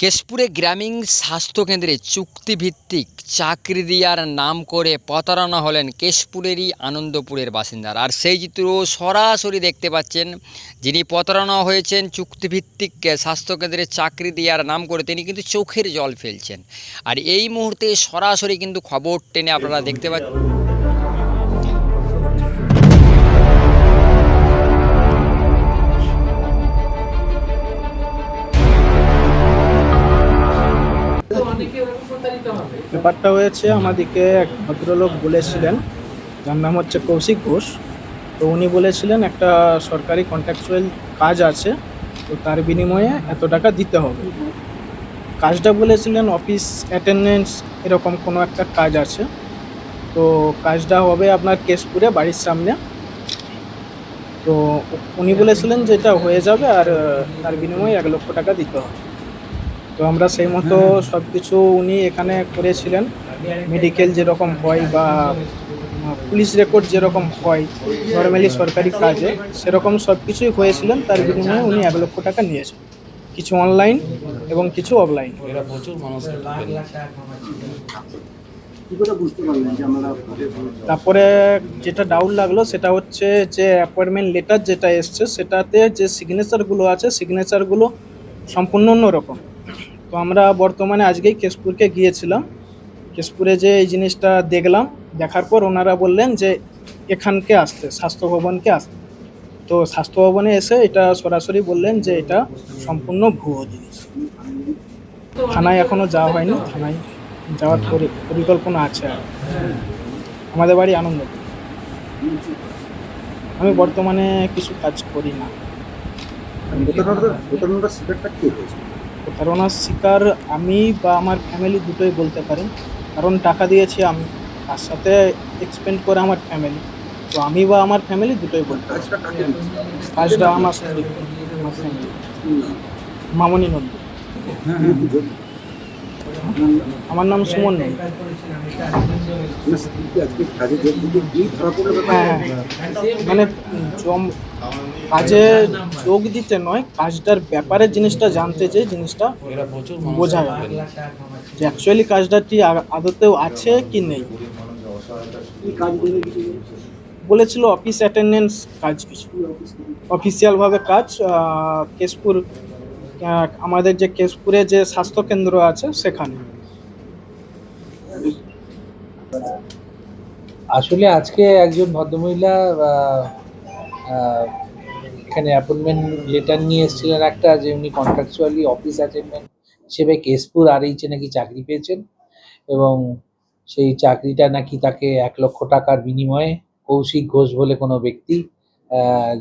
কেশপুরে গ্রামীণ স্বাস্থ্যকেন্দ্রে চুক্তিভিত্তিক চাকরি দেওয়ার নাম করে প্রতারণা হলেন কেশপুরেরই আনন্দপুরের বাসিন্দারা। আর সেই চিত্র সরাসরি দেখতে পাচ্ছেন যিনি প্রতারণা হয়েছেন চুক্তিভিত্তিক স্বাস্থ্যকেন্দ্রে চাকরি দেওয়ার নাম করে তিনি কিন্তু চোখের জল ফেলছেন। আর এই মুহূর্তে সরাসরি কিন্তু খবর টেনে আপনারা দেখতে পাচ্ছেন। ব্যাপারটা হয়েছে আমাদেরকে এক ভদ্রলোক বলেছিলেন, যার নাম হচ্ছে কৌশিক ঘোষ। তো উনি বলেছিলেন, একটা সরকারি কন্ট্রাকচুয়াল কাজ আছে, তো তার বিনিময়ে এত টাকা দিতে হবে। কাজটা বলেছিলেন অফিস অ্যাটেন্ডেন্স এরকম কোনো একটা কাজ আছে। তো কাজটা হবে আপনার কেশপুরে, বাড়ির সামনে। তো উনি বলেছিলেন যে এটা হয়ে যাবে, আর, তার বিনিময়ে এক লক্ষ টাকা দিতে হবে। তো আমরা সেই মতো সব কিছু উনি এখানে করেছিলেন। মেডিকেল যেরকম হয় বা পুলিশ রেকর্ড যেরকম হয় নর্মালি সরকারি কাজে সেরকম সব কিছুই হয়েছিলেন। তার বিনিময়ে উনি এক লক্ষ টাকা নিয়েছেন। কিছু অনলাইন এবং কিছু অফলাইন এরা প্রচুর মানুষকে ঠকেন। তারপরে যেটা ডাউট লাগল সেটা হচ্ছে যে অ্যাপয়েন্টমেন্ট লেটার যেটা এসছে সেটাতে যে সিগনেচারগুলো আছে সিগনেচারগুলো সম্পূর্ণ অন্যরকম। তো আমরা বর্তমানে আজকেই কেশপুরকে গিয়েছিলাম। কেশপুরে যে এই জিনিসটা দেখলাম, দেখার পর ওনারা বললেন যে এখানকে আসতে, স্বাস্থ্য ভবনকে আসতে। তো স্বাস্থ্য ভবনে এসে এটা সরাসরি বললেন যে এটা সম্পূর্ণ ভুয়ো জিনিস। থানায় এখনও যাওয়া হয়নি, থানায় যাওয়ার পরিকল্পনা আছে আর। আমাদের বাড়ি আনন্দ। আমি বর্তমানে কিছু কাজ করি না। প্রতারণার শিকার আমি বা আমার ফ্যামিলি দুটোই বলতে পারেন। কারণ টাকা দিয়েছি আমি তার সাথে এক্সপেন্ড করে আমার ফ্যামিলি তো আমি বা আমার ফ্যামিলি দুটোই বলতে পারি। কাজটা আমার আমার ফ্যামিলি মামনি নন্দী। আমার নাম সুমন মানে ব্যাপারটা? হ্যাঁ মানে কাজে যোগ দিতে নয়, কাজটার ব্যাপারে জিনিসটা জানতে যে জিনিসটা বোঝা গেল যে অ্যাকচুয়ালি কাজটা কি আদতেও আছে কি নেই? বলেছিল অফিস অ্যাটেন্ডেন্স কাজ কিছু অফিসিয়ালভাবে কাজ কেশপুর আমাদের যে কেশপুরে যে স্বাস্থ্যকেন্দ্র আছে সেখানে। আসলে আজকে একজন ভদ্রমহিলা এখানে অ্যাপয়েন্টমেন্ট লেটার নিয়ে এসেছিলেন একটা, যে উনি কন্ট্রাকচুয়ালি অফিস অ্যাটেন্ডেন্ট হিসেবে কেশপুর আর এইচে নাকি চাকরি পেয়েছেন এবং সেই চাকরিটা নাকি তাকে এক লক্ষ টাকার বিনিময়ে কৌশিক ঘোষ বলে কোনো ব্যক্তি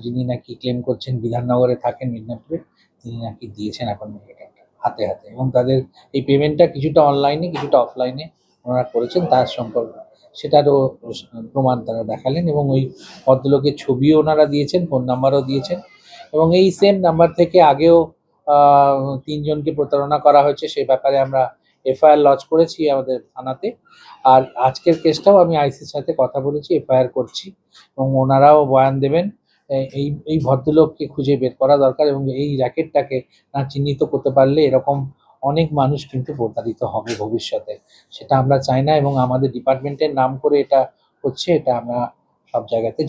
যিনি নাকি ক্লেম করছেন বিধাননগরে থাকেন মিদনাপুরে তিনি নাকি দিয়েছেন অ্যাপয়েন্টমেন্ট লেটারটা হাতে হাতে। এবং তাদের এই পেমেন্টটা কিছুটা অনলাইনে কিছুটা অফলাইনে ওনারা করেছেন তার সম্পর্ক। সেটারও প্রমাণ তারা দেখালেন এবং ওই ভদ্রলোকের ছবিও ওনারা দিয়েছেন ফোন নাম্বারও দিয়েছেন। এবং এই সেম নাম্বার থেকে আগেও তিনজনকে প্রতারণা করা হয়েছে, সে ব্যাপারে আমরা এফআইআর লজ করেছি আমাদের থানাতে। আর আজকের কেসটাও আমি আইসির সাথে কথা বলেছি, এফআইআর করছি। এবং ওনারাও বয়ান দেবেন। এই এই ভদ্রলোককে খুঁজে বের করা দরকার এবং এই র্যাকেটটাকে না চিহ্নিত করতে পারলে এরকম অনেক মানুষ কিন্তু প্রতারিত হবে ভবিষ্যতে। সেটা আমরা চাই না এবং আমাদের ডিপার্টমেন্টের নাম করে এটা হচ্ছে, এটা আমরা সব জায়গাতে